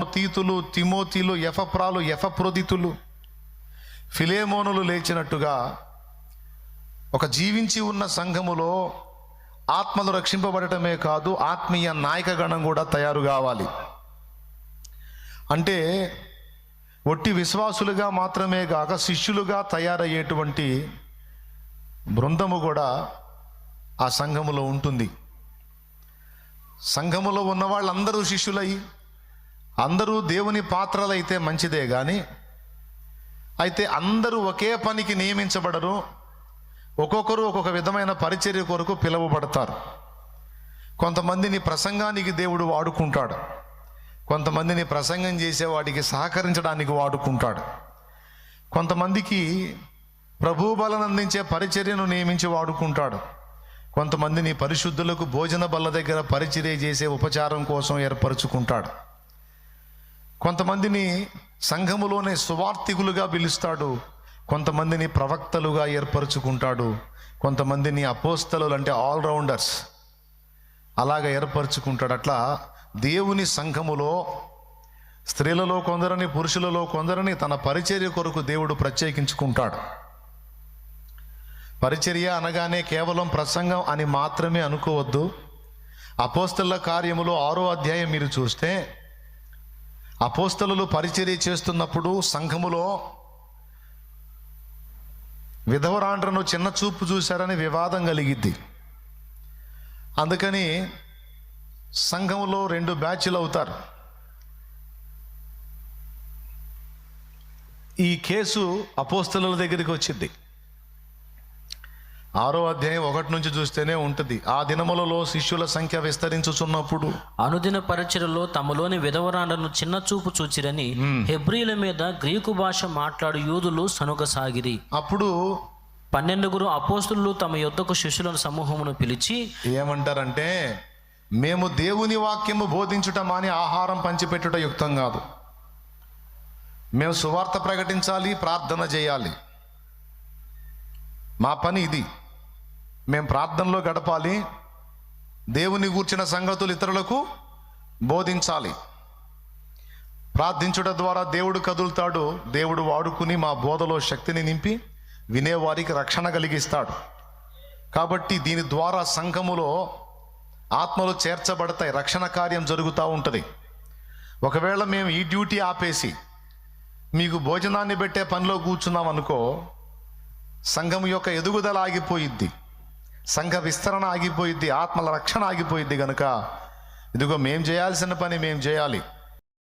తీతులు తిమోతిలు ఎఫప్రాలు ఎఫప్రోదితులు ఫిలేమోనులు లేచినట్టుగా ఒక జీవించి ఉన్న సంఘములో ఆత్మలు రక్షింపబడటమే కాదు ఆత్మీయ నాయకగణం కూడా తయారు కావాలి. అంటే ఒట్టి విశ్వాసులుగా మాత్రమే కాక శిష్యులుగా తయారయ్యేటువంటి బృందము కూడా ఆ సంఘములో ఉంటుంది. సంఘములో ఉన్న వాళ్ళందరూ శిష్యులై అందరూ దేవుని పాత్రలైతే మంచిదే కానీ అయితే అందరూ ఒకే పనికి నియమించబడరు. ఒక్కొక్కరు ఒక్కొక్క విధమైన పరిచర్య కొరకు పిలువబడతారు. కొంతమందిని ప్రసంగానికి దేవుడు వాడుకుంటాడు. కొంతమందిని ప్రసంగం చేసే వాడికి సహకరించడానికి వాడుకుంటాడు. కొంతమందికి ప్రభు అందించే పరిచర్యను నియమించి వాడుకుంటాడు. కొంతమందిని పరిశుద్ధులకు భోజన బల్ల దగ్గర పరిచర్య చేసే ఉపచారం కోసం ఏర్పరచుకుంటాడు. కొంతమందిని సంఘములోనే సువార్థికులుగా పిలుస్తాడు కొంతమందిని ప్రవక్తలుగా ఏర్పరచుకుంటాడు కొంతమందిని అపోస్తలు అంటే ఆల్రౌండర్స్ అలాగ ఏర్పరచుకుంటాడు. అట్లా దేవుని సంఘములో స్త్రీలలో కొందరిని పురుషులలో కొందరిని తన పరిచర్య కొరకు దేవుడు ప్రత్యేకించుకుంటాడు. పరిచర్య అనగానే కేవలం ప్రసంగం అని మాత్రమే అనుకోవద్దు. అపోస్తల కార్యములో ఆరో అధ్యాయం మీరు చూస్తే అపోస్తలు పరిచర్య చేస్తున్నప్పుడు సంఘములో విధవరాండ్రను చిన్న చూపు చూశారని వివాదం కలిగిద్ది. అందుకని సంఘంలో రెండు బ్యాచ్లు అవుతారు. ఈ కేసు అపోస్తల దగ్గరికి వచ్చింది. ఆరో అధ్యాయం ఒకటి నుంచి చూస్తేనే ఉంటుంది. ఆ దినములలో శిష్యుల సంఖ్య విస్తరించుచున్నప్పుడు అనుదిన పరిచయలో తమలోని విధవరాండను చిన్న చూపు చూచిరని హెబ్రిల మీద గ్రీకు భాష మాట్లాడు యూదులు సనుగసాగిరి. అప్పుడు పన్నెండుగురు అపోస్తులు తమ యొద్దకు శిష్యుల సమూహమును పిలిచి ఏమంటారంటే మేము దేవుని వాక్యము బోధించుట మాని ఆహారం పంచిపెట్టుట యుక్తం కాదు. మేము సువార్త ప్రకటించాలి ప్రార్థన చేయాలి. మా పని ఇది. మేము ప్రార్థనలో గడపాలి. దేవుని గూర్చిన సంగతులు ఇతరులకు బోధించాలి. ప్రార్థించుట ద్వారా దేవుడు కదులుతాడు. దేవుడు వాడుకుని మా బోధలో శక్తిని నింపి వినేవారికి రక్షణ కలిగిస్తాడు. కాబట్టి దీని ద్వారా సంఘములో ఆత్మలు చేర్చబడతాయి. రక్షణ కార్యం జరుగుతూ ఉంటుంది. ఒకవేళ మేము ఈ డ్యూటీ ఆపేసి మీకు భోజనాన్ని పెట్టే పనిలో కూర్చున్నాం అనుకో సంఘం యొక్క ఎదుగుదల ఆగిపోయిద్ది. సంఘ విస్తరణ ఆగిపోయిద్ది ఆత్మల రక్షణ ఆగిపోయిద్ది కనుక ఇదిగో మేం చేయాల్సిన పని మేము చేయాలి.